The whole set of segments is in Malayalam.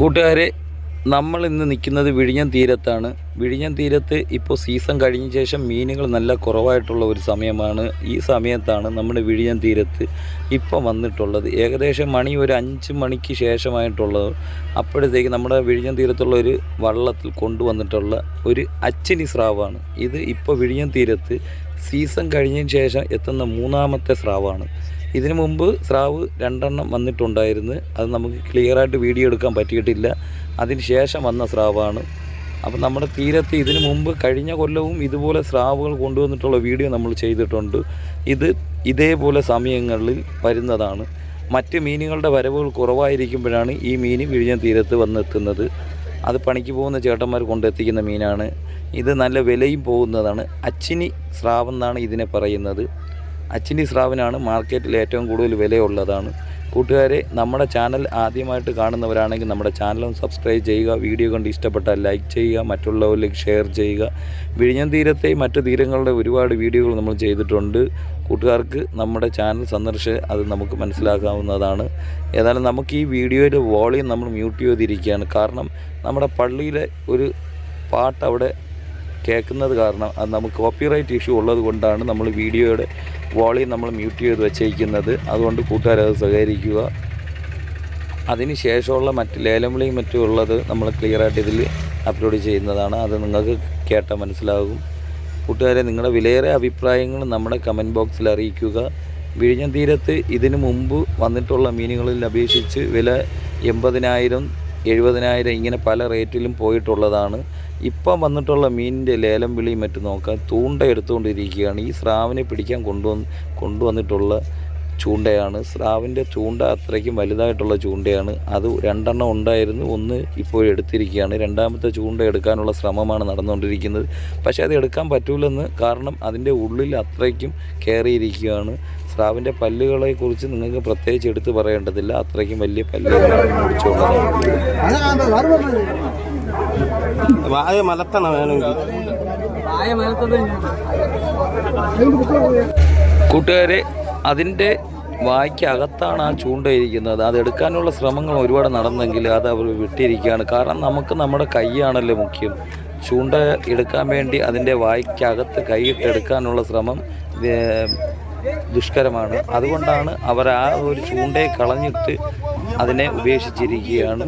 കൂട്ടുകാരെ നമ്മൾ ഇന്ന് നിൽക്കുന്നത് വിഴിഞ്ഞം തീരത്താണ്. വിഴിഞ്ഞം തീരത്ത് ഇപ്പോൾ സീസൺ കഴിഞ്ഞ ശേഷം മീനുകൾ നല്ല കുറവായിട്ടുള്ള ഒരു സമയമാണ്. ഈ സമയത്താണ് നമ്മുടെ വിഴിഞ്ഞം തീരത്ത് ഇപ്പം വന്നിട്ടുള്ളത്. ഏകദേശം മണി ഒരു അഞ്ച് മണിക്ക് ശേഷമായിട്ടുള്ളത്. അപ്പോഴത്തേക്ക് നമ്മുടെ വിഴിഞ്ഞം തീരത്തുള്ള ഒരു വള്ളത്തിൽ കൊണ്ടുവന്നിട്ടുള്ള ഒരു അച്ചിനി സ്രാവാണ്. ഇത് ഇപ്പോൾ വിഴിഞ്ഞം തീരത്ത് സീസൺ കഴിഞ്ഞതിന് ശേഷം എത്തുന്ന മൂന്നാമത്തെ സ്രാവാണ്. ഇതിനു മുമ്പ് സ്രാവ് രണ്ടെണ്ണം വന്നിട്ടുണ്ടായിരുന്നു. അത് നമുക്ക് ക്ലിയറായിട്ട് വീഡിയോ എടുക്കാൻ പറ്റിയിട്ടില്ല. അതിന് ശേഷം വന്ന സ്രാവാണ്. അപ്പം നമ്മുടെ തീരത്ത് ഇതിനു മുമ്പ് കഴിഞ്ഞ കൊല്ലവും ഇതുപോലെ സ്രാവുകൾ കൊണ്ടുവന്നിട്ടുള്ള വീഡിയോ നമ്മൾ ചെയ്തിട്ടുണ്ട്. ഇത് ഇതേപോലെ സമയങ്ങളിൽ വരുന്നതാണ്. മറ്റ് മീനുകളുടെ വരവുകൾ കുറവായിരിക്കുമ്പോഴാണ് ഈ മീൻ വിഴിഞ്ഞ തീരത്ത് വന്നെത്തുന്നത്. അത് പണിക്ക് പോകുന്ന ചേട്ടന്മാർ കൊണ്ടെത്തിക്കുന്ന മീനാണ്. ഇത് നല്ല വിലയും പോകുന്നതാണ്. അച്ചിനി സ്രാവെന്നാണ് ഇതിനെ പറയുന്നത്. അച്ചിനി സ്രാവിനാണ് മാർക്കറ്റിൽ ഏറ്റവും കൂടുതൽ വിലയുള്ളതാണ്. കൂട്ടുകാരെ നമ്മുടെ ചാനൽ ആദ്യമായിട്ട് കാണുന്നവരാണെങ്കിൽ നമ്മുടെ ചാനലും സബ്സ്ക്രൈബ് ചെയ്യുക വീഡിയോ കണ്ട് ഇഷ്ടപ്പെട്ടാൽ ലൈക്ക് ചെയ്യുക മറ്റുള്ളവരിലേക്ക് ഷെയർ ചെയ്യുക. വിഴിഞ്ഞം തീരത്തെ മറ്റു തീരങ്ങളുടെ ഒരുപാട് വീഡിയോകൾ നമ്മൾ ചെയ്തിട്ടുണ്ട്. കൂട്ടുകാർക്ക് നമ്മുടെ ചാനൽ സന്ദർശിച്ച് അത് നമുക്ക് മനസ്സിലാക്കാവുന്നതാണ്. ഏതായാലും നമുക്ക് ഈ വീഡിയോയുടെ വോളിയം നമ്മൾ മ്യൂട്ട് ചെയ്തിരിക്കുകയാണ്. കാരണം നമ്മുടെ പള്ളിയിലെ ഒരു പാട്ട് അവിടെ കേൾക്കുന്നത് കാരണം അത് നമുക്ക് കോപ്പിറൈറ്റ് ഇഷ്യൂ ഉള്ളത് കൊണ്ടാണ് നമ്മൾ വീഡിയോയുടെ വോളിയം നമ്മൾ മ്യൂട്ട് ചെയ്ത് വെച്ചേക്കുന്നത് അതുകൊണ്ട് കൂട്ടുകാരത് സഹകരിക്കുക. അതിന് ശേഷമുള്ള മറ്റ് ലേലം വിളിയും മറ്റും ഉള്ളത് നമ്മൾ ക്ലിയറായിട്ട് ഇതിൽ അപ്ലോഡ് ചെയ്യുന്നതാണ്. അത് നിങ്ങൾക്ക് കേട്ടാൽ മനസ്സിലാകും. കൂട്ടുകാരെ നിങ്ങളുടെ വിലയേറെ അഭിപ്രായങ്ങൾ നമ്മുടെ കമന്റ് ബോക്സിൽ അറിയിക്കുക. വിഴിഞ്ഞ തീരത്ത് ഇതിനു മുമ്പ് വന്നിട്ടുള്ള മീനുകളിൽ അപേക്ഷിച്ച് വില എൺപതിനായിരം എഴുപതിനായിരം ഇങ്ങനെ പല റേറ്റിലും പോയിട്ടുള്ളതാണ്. ഇപ്പം വന്നിട്ടുള്ള മീനിന്റെ ലേലം വിളിയും മറ്റും നോക്കാൻ ചൂണ്ട എടുത്തുകൊണ്ടിരിക്കുകയാണ്. ഈ സ്രാവിനെ പിടിക്കാൻ കൊണ്ടുവന്ന് കൊണ്ടുവന്നിട്ടുള്ള ചൂണ്ടയാണ്. സ്രാവിന്റെ ചൂണ്ട അത്രയ്ക്കും വലുതായിട്ടുള്ള ചൂണ്ടയാണ്. അത് രണ്ടെണ്ണം ഉണ്ടായിരുന്നു. ഒന്ന് ഇപ്പോൾ എടുത്തിരിക്കുകയാണ്. രണ്ടാമത്തെ ചൂണ്ട എടുക്കാനുള്ള ശ്രമമാണ് നടന്നുകൊണ്ടിരിക്കുന്നത്. പക്ഷേ അത് എടുക്കാൻ പറ്റൂലെന്ന് കാരണം അതിന്റെ ഉള്ളിൽ അത്രയ്ക്കും കയറിയിരിക്കുകയാണ്. സ്രാവിന്റെ പല്ലുകളെക്കുറിച്ച് നിങ്ങൾക്ക് പ്രത്യേകിച്ച് എടുത്ത് പറയേണ്ടതില്ല. അത്രയ്ക്കും വലിയ പല്ലുകളാണ് മുടിച്ചുള്ളത് വായ മലത്തണം വേണമെങ്കിൽ കൂട്ടുകാരെ അതിന്റെ വായ്ക്കകത്താണ് ആ ചൂണ്ട ഇരിക്കുന്നത് അത് എടുക്കാനുള്ള ശ്രമങ്ങൾ ഒരുപാട് നടന്നെങ്കിൽ അത് അവർ വിട്ടിരിക്കുകയാണ്. കാരണം നമുക്ക് നമ്മുടെ കൈയാണല്ലോ മുഖ്യം. ചൂണ്ട എടുക്കാൻ വേണ്ടി അതിന്റെ വായ്ക്കകത്ത് കൈയിട്ടെടുക്കാനുള്ള ശ്രമം ദുഷ്കരമാണ്. അതുകൊണ്ടാണ് അവർ ആ ഒരു ചൂണ്ടയെ കളഞ്ഞിട്ട് അതിനെ ഉപേക്ഷിച്ചിരിക്കുകയാണ്.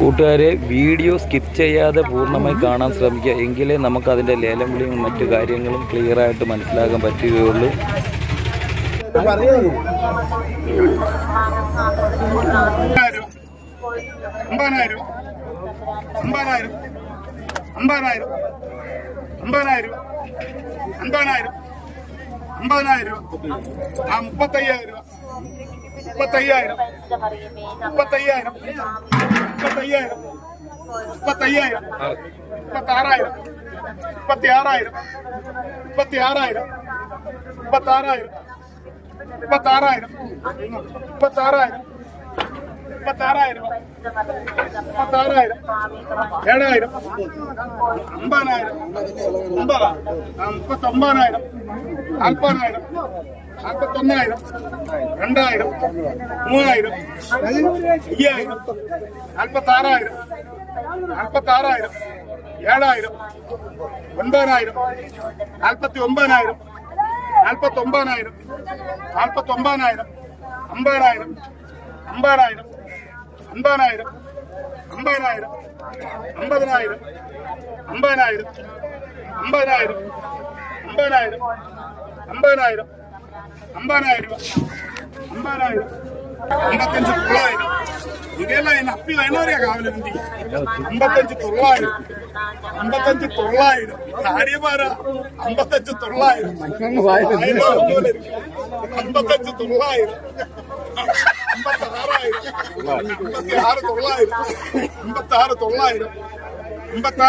കൂട്ടുകാരെ വീഡിയോ സ്കിപ്പ് ചെയ്യാതെ പൂർണമായി കാണാൻ ശ്രമിക്കുക. എങ്കിലേ നമുക്ക് അതിന്റെ ലേലം വിളിയും മറ്റു കാര്യങ്ങളും ക്ലിയർ ആയിട്ട് മനസ്സിലാക്കാൻ പറ്റുകയുള്ളൂ. അമ്പതിനായിരം അമ്പതിനായിരം അമ്പതിനായിരം അമ്പതിനായിരം ആ മുപ്പത്തയ്യായിരം രൂപ. മുപ്പത്തയ്യായിരം. മുപ്പത്തയ്യായിരം. മുപ്പത്തയ്യായിരം. മുപ്പത്തയ്യായിരം. മുപ്പത്താറായിരം. മുപ്പത്തി ആറായിരം മുപ്പത്തി ആറായിരം മുപ്പത്താറായിരം. മുപ്പത്താറായിരം. മുപ്പത്താറായിരം. മുപ്പത്താറായിരം. മുപ്പത്താറായിരം. ഏഴായിരം. അമ്പതിനായിരം. അമ്പതാ. മുപ്പത്തൊമ്പതിനായിരം. നാൽപ്പതിനായിരം നാൽപ്പത്തൊന്നായിരം രണ്ടായിരം. മൂവായിരം. അയ്യായിരം. നാൽപ്പത്താറായിരം നാൽപ്പത്താറായിരം ഏഴായിരം. ഒൻപതിനായിരം. നാൽപ്പത്തി ഒമ്പതിനായിരം നാൽപ്പത്തി ഒമ്പതിനായിരം നാൽപ്പത്തി അമ്പതിനായിരം. അമ്പതിനായിരം. ஐம்பதாயிரம் ஐம்பதாயிரம் ஐம்பதனாயிரம் ஐம்பதாயிரம் ஐம்பதாயிரம் ஐம்பதாயிரம் ஐம்பதாயிரம் ஐம்பதாயிரம் ஐம்பதாயிரம். അമ്പത്തഞ്ച് തൊള്ളായിരം. അമ്പത്തഞ്ച് തൊള്ളായിരം. അമ്പത്തഞ്ച് തൊള്ളായിരം. കാര്യമാര അമ്പത്തഞ്ച് തൊള്ളായിരം. അമ്പത്തഞ്ച് തൊള്ളായിരം. അമ്പത്തി ആറ് തൊള്ളായിരം. അമ്പത്തി ആറ് തൊള്ളായിരം. അമ്പത്തി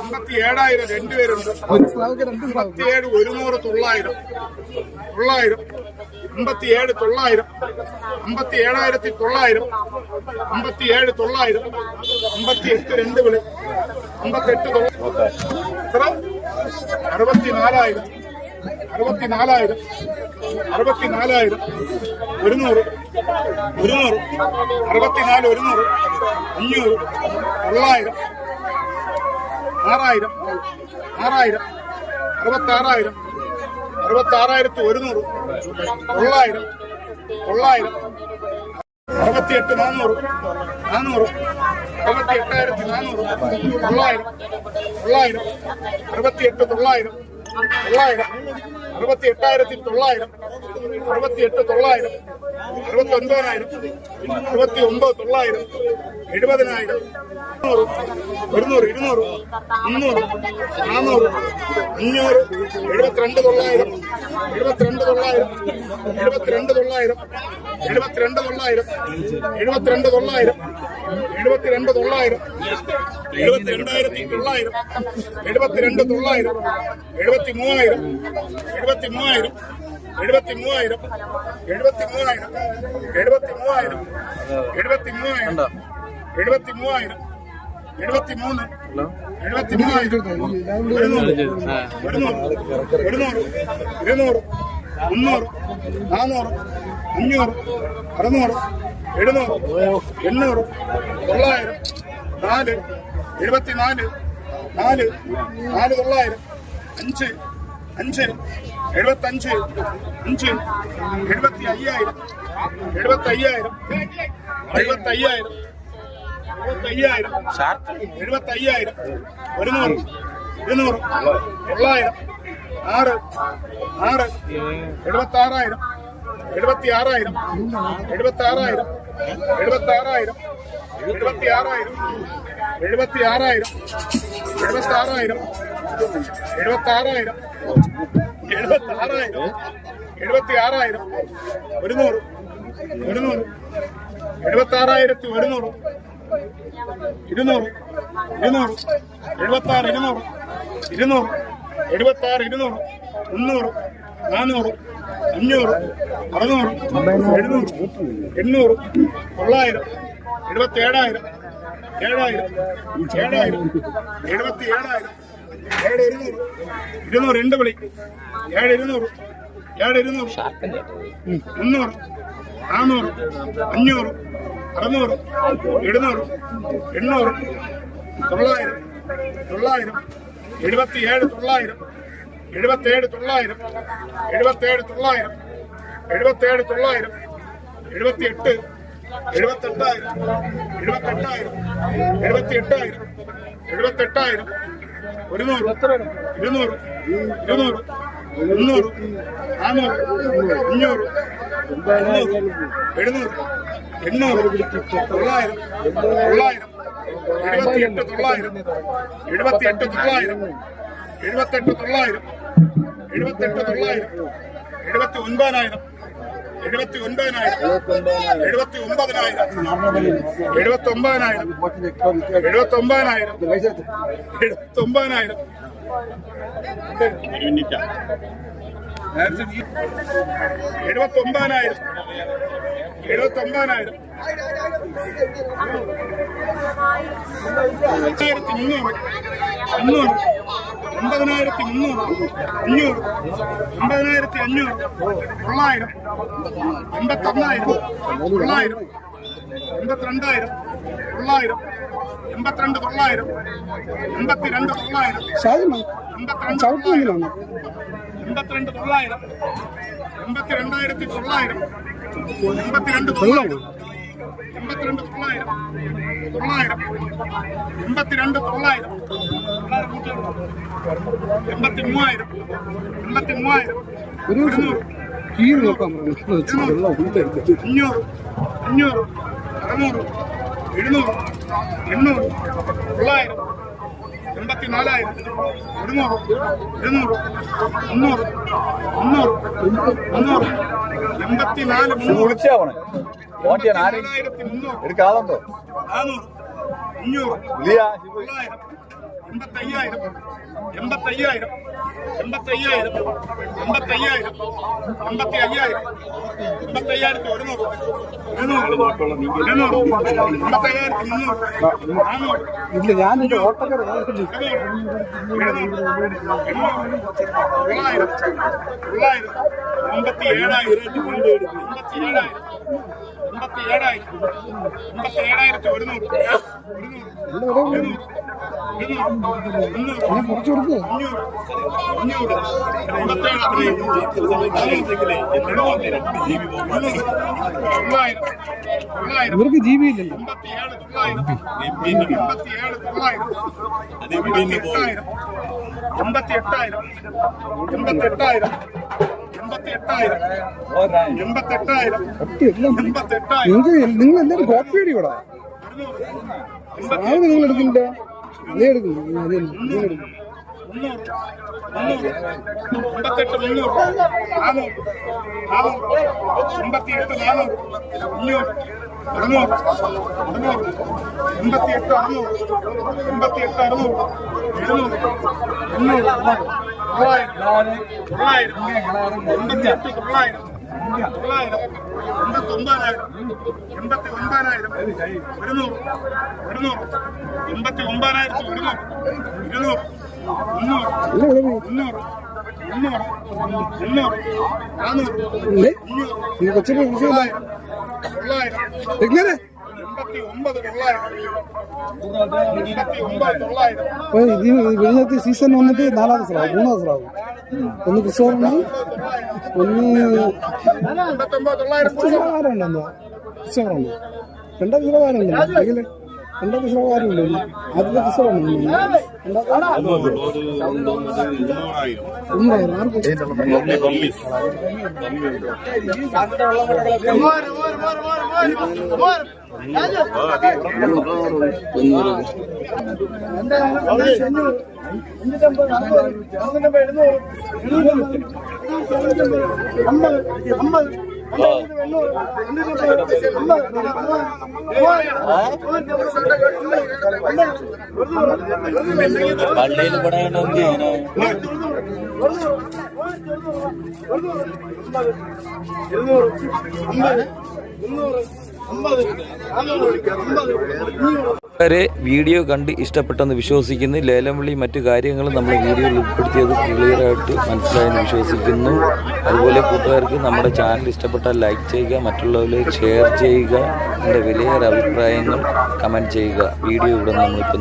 അമ്പത്തി ഏഴായിരം രണ്ടുപേരുണ്ട്. ഒരുന്നൂറ് തൊള്ളായിരം. തൊള്ളായിരം. അമ്പത്തിയേഴ് തൊള്ളായിരം. അമ്പത്തി ഏഴായിരത്തി തൊള്ളായിരം. അമ്പത്തി ഏഴ് തൊള്ളായിരം. അമ്പത്തി എട്ട് രണ്ട് വിളി. അമ്പത്തെട്ട് എത്ര? അറുപത്തിനാലായിരം. അറുപത്തിനാലായിരം. അറുപത്തിനാലായിരം. ഒരുന്നൂറ്. ഒരുന്നൂറ്. അറുപത്തിനാല് ഒരുന്നൂറ്. അഞ്ഞൂറ്. തൊള്ളായിരം. ആറായിരം. ആറായിരം. അറുപത്താറായിരം. അറുപത്താറായിരത്തി ഒരുന്നൂറ്. തൊള്ളായിരം. തൊള്ളായിരം. അറുപത്തിയെട്ട് നാനൂറ് നാനൂറ് അറുപത്തി എട്ടായിരത്തി നാനൂറ് തൊള്ളായിരം. തൊള്ളായിരം. അറുപത്തിയെട്ട് തൊള്ളായിരം. തൊള്ളായിരം. അറുപത്തി എട്ടായിരത്തി തൊള്ളായിരം. അറുപത്തിയെട്ട് തൊള്ളായിരം അറുപത്തി ഒൻപതിനായിരം അറുപത്തി ഒമ്പത് തൊള്ളായിരം എഴുപതിനായിരം ഒരുന്നൂറ് ഇരുന്നൂറ് മുന്നൂറ് നാന്നൂറ് അഞ്ഞൂറ് എഴുപത്തിരണ്ട് തൊള്ളായിരം എഴുപത്തിരണ്ട് തൊള്ളായിരം എഴുപത്തിരണ്ട് തൊള്ളായിരം എഴുപത്തിരണ്ട് തൊള്ളായിരം എഴുപത്തിരണ്ട് തൊള്ളായിരം എഴുപത്തിരണ്ട് തൊള്ളായിരം എഴുപത്തിരണ്ടായിരത്തി തൊള്ളായിരം എഴുപത്തിരണ്ട് തൊള്ളായിരം എഴുപത്തി മൂവായിരം എഴുപത്തി മൂവായിരം എഴുപത്തി മൂവായിരം എഴുപത്തി മൂവായിരം എഴുപത്തി മൂവായിരം എഴുപത്തി മൂവായിരം എഴുപത്തി മൂവായിരം എഴുപത്തി മൂന്ന് എഴുപത്തി മൂവായിരം ഒരുന്നൂറ്. ഒരുന്നൂറ്. ഇരുന്നൂറ് മുന്നൂറ്. നാന്നൂറ് അഞ്ഞൂറ് അറുന്നൂറ്. എഴുന്നൂറ്. എണ്ണൂറ്. തൊള്ളായിരം. നാല്. എഴുപത്തിനാല്. നാല്. നാല് തൊള്ളായിരം. അഞ്ച്. അഞ്ച് എഴുപത്തഞ്ച് അഞ്ച് എഴുപത്തി അയ്യായിരം എഴുപത്തി അയ്യായിരം എഴുപത്തി അയ്യായിരം എഴുപത്തി അയ്യായിരം എഴുപത്തി അയ്യായിരം ഒരുന്നൂറ് ഇരുന്നൂറ് തൊള്ളായിരം ആറ് ആറ് എഴുപത്തി ആറായിരം എഴുപത്തി ആറായിരം എഴുപത്തി ആറായിരം എഴുപത്തി ആറായിരം എഴുപത്തി ആറായിരം എഴുപത്തി ആറായിരം എഴുപത്തി ആറായിരം എഴുപത്തി ആറായിരം എഴുപത്തി ആറായിരം എഴുപത്തി ആറായിരം ഒരുന്നൂറ്. ഒരുന്നൂറ്. എഴുപത്തി ആറായിരത്തി ഒരുന്നൂറ്. ഇരുന്നൂറ്. ഇരുന്നൂറ്. എഴുപത്തി ആറ് ഇരുന്നൂറ്. ഇരുന്നൂറ്. എഴുപത്തി ആറ് ഇരുന്നൂറ്. മുന്നൂറ്. നാനൂറ് അഞ്ഞൂറ്. എണ്ണൂറ്. തൊള്ളായിരം. എഴുപത്തി ഏഴായിരം. ഏഴായിരം. ഏഴായിരം എഴുപത്തി ഏഴായിരം ഏഴ് ഇരുന്നൂറ് രണ്ട് വിളി. ഏഴ് ഇരുന്നൂറ് മുന്നൂറ് നാനൂറ് അഞ്ഞൂറ് അറുന്നൂറ് എഴുന്നൂറ് എണ്ണൂറ് തൊള്ളായിരം തൊള്ളായിരം എഴുപത്തിയേഴ് തൊള്ളായിരം എഴുപത്തേഴ് തൊള്ളായിരം എഴുപത്തേഴ് തൊള്ളായിരം എഴുപത്തേഴ് തൊള്ളായിരം എഴുപത്തെട്ടായിരം എഴുപത്തെട്ടായിരം എഴുപത്തിയെട്ടായിരം എഴുപത്തെട്ടായിരം എഴുപത്തിയെട്ട് തൊള്ളായിരം എഴുപത്തിയെട്ട് എഴുപത്തെട്ട് തൊള്ളായിരം എഴുപത്തെട്ട് തൊള്ളായിരം എഴുപത്തി ഒൻപതിനായിരം എഴുപത്തി ഒൻപതിനായിരം എഴുപത്തി ഒമ്പതിനായിരം എഴുപത്തി ഒമ്പതിനായിരം എഴുപത്തി ഒമ്പതിനായിരം എഴുപത്തി ഒമ്പതിനായിരം എഴുപത്തി ഒമ്പതിനായിരം എഴുപത്തി ഒമ്പതിനായിരം ആയിരത്തി മുന്നൂറ്. അഞ്ഞൂറ്. ഒമ്പതിനായിരത്തി മുന്നൂറ്. അഞ്ഞൂറ്. ഒമ്പതിനായിരത്തി അഞ്ഞൂറ്. തൊള്ളായിരം. എൺപത്തൊന്നായിരം. തൊള്ളായിരം. എൺപത്തിരണ്ടായിരം. തൊള്ളായിരം. എൺപത്തിരണ്ട് തൊള്ളായിരം. എൺപത്തിരണ്ട് തൊള്ളായിരം. എൺപത്തിരണ്ട് തൊള്ളായിരം. എൺപത്തിരണ്ട് തൊള്ളായിരം. എൺപത്തിരണ്ടായിരത്തി തൊള്ളായിരം. എൺപത്തിരണ്ട് തൊള്ളായിരം എൺപത്തിരണ്ട് തൊള്ളായിരം. തൊള്ളായിരം. എൺപത്തിരണ്ട് തൊള്ളായിരം. എൺപത്തി മൂവായിരം എൺപത്തി മൂവായിരം ഇരുന്നൂറ്. അഞ്ഞൂറ്. അഞ്ഞൂറ്. അറുന്നൂറ്. എഴുന്നൂറ്. എണ്ണൂറ്. തൊള്ളായിരം. എൺപത്തിനാലായിരം ഇരുന്നൂറ്. ഇരുന്നൂറ്. മുന്നൂറ്. മുന്നൂറ്. മുന്നൂറ്. എൺപത്തിനാല് മുന്നൂറ്. വിളിച്ചാ പോണേ. ഫോൺ ചെയ്യാൻ ആരെയും എടുക്കാതുണ്ടോ നാനൂറ്. അഞ്ഞൂറ്. തൊള്ളായിരം. എൺപത്തയ്യായിരം. എൺപത്തയ്യായിരം. എൺപത്തയ്യായിരം. എൺപത്തയ്യായിരം. എൺപത്തി അയ്യായിരം എൺപത്തയ്യായിരത്തി ഒരുന്നൂറ്. എൺപത്തയ്യായിരത്തി മുന്നൂറ് നാനൂറ് ഇല്ല ഞാനിന്റെ ഓട്ടക്കാർ തൊള്ളായിരം തൊള്ളായിരം എൺപത്തി ഏഴായിരം എൺപത്തി ഏഴായിരം എൺപത്തി ഏഴായിരം എൺപത്തി ഏഴായിരത്തി ഒരുന്നൂറ് ഒരുന്നൂറ് ഇവർക്ക് ജീവിയില്ലല്ലോ എൺപത്തി എട്ടായിരം എൺപത്തി എട്ടായിരം നിങ്ങൾക്ക് നിങ്ങൾ എല്ലാവരും കോപ്പി അടി ഇവിടെ നിങ്ങൾ എടുക്കില്ല അതേ എടുക്കും നിങ്ങൾ എടുക്കും എൺപത്തെട്ട് മുന്നൂറ്. നാനൂറ് നാനൂറ് എൺപത്തിയെട്ട് നാനൂറ് അഞ്ഞൂറ് അറുന്നൂറ് അറുന്നൂറ് അറുന്നൂറ് എൺപത്തിയെട്ട് അറുന്നൂറ് എഴുന്നൂറ് എണ്ണൂറ് തൊള്ളായിരം തൊള്ളായിരം എൺപത്തിയെട്ട് തൊള്ളായിരം തൊള്ളായിരം എൺപത്തി ഒമ്പതിനായിരം എൺപത്തി ഒമ്പതിനായിരം ഒരുന്നൂറ് ഒരുന്നൂറ് എൺപത്തി ഒമ്പതിനായിരത്തി ഒരുന്നൂറ് ഇരുന്നൂറ് മുന്നൂറ്. മുന്നൂറ് എങ്ങനെ സീസൺ വന്നിട്ട് നാലാമത്തെ സ്ഥലമാകും മൂന്നാമത്തെ ദിവസമാവും ഒന്ന് ക്രിസ്തോറുണ്ട് ഒന്ന് എൺപത്തൊമ്പത് തൊള്ളായിരം ക്രിസ്തവാരമുണ്ട് എന്താ ക്രിസ്തവറുണ്ട് രണ്ടാം ക്രിസ്തവാരമുണ്ട് അല്ലെങ്കിൽ పల్లీలు కూడా ఉంది இருநூறு ஐம்பது முந்நூறு ஐம்பது ஐம்பது വരെ വീഡിയോ കണ്ട് ഇഷ്ടപ്പെട്ടെന്ന് വിശ്വസിക്കുന്നു. ലേലം വിളി മറ്റു കാര്യങ്ങളും നമ്മൾ വീഡിയോയിൽ ഉൾപ്പെടുത്തിയത് ക്ലിയറായിട്ട് മനസ്സിലായെന്ന് വിശ്വസിക്കുന്നു. അതുപോലെ കൂട്ടുകാർക്ക് നമ്മുടെ ചാനൽ ഇഷ്ടപ്പെട്ടാൽ ലൈക്ക് ചെയ്യുക മറ്റുള്ളവരിലേക്ക് ഷെയർ ചെയ്യുക. എന്റെ വിലയേറെ അഭിപ്രായങ്ങൾ കമന്റ് ചെയ്യുക. വീഡിയോ ഇവിടെ നമ്മളിപ്പം